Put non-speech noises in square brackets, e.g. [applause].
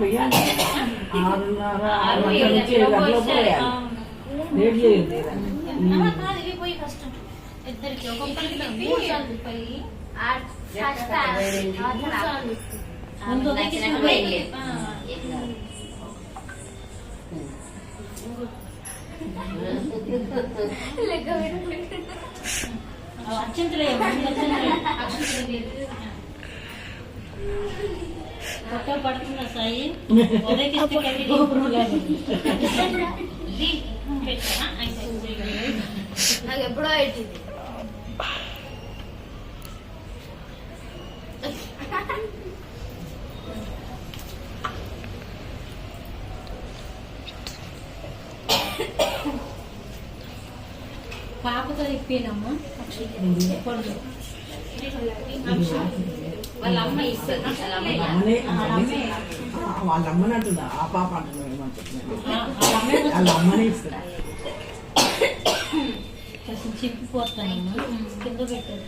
పోయాలి. ఆరున్నర, ఆరు నుంచి ఏడు. పోయాలి. లేట్ ఇద్దరికి ఒక్కొక్కరికి మూడు సార్లు పోయి. ఆ. [laughs] పడుతుందా సాయి. నాకు ఎప్పుడో పెట్టింది [coughs] పాపతో ఇప్పినమ్మా పొడుగు వాళ్ళ అమ్మ ఇస్తుంది. వాళ్ళ అమ్మనే ఆ, అంటుందా పాప అంటున్నా ఏమంటున్నాడు వాళ్ళ అమ్మనే కింద పెట్టారు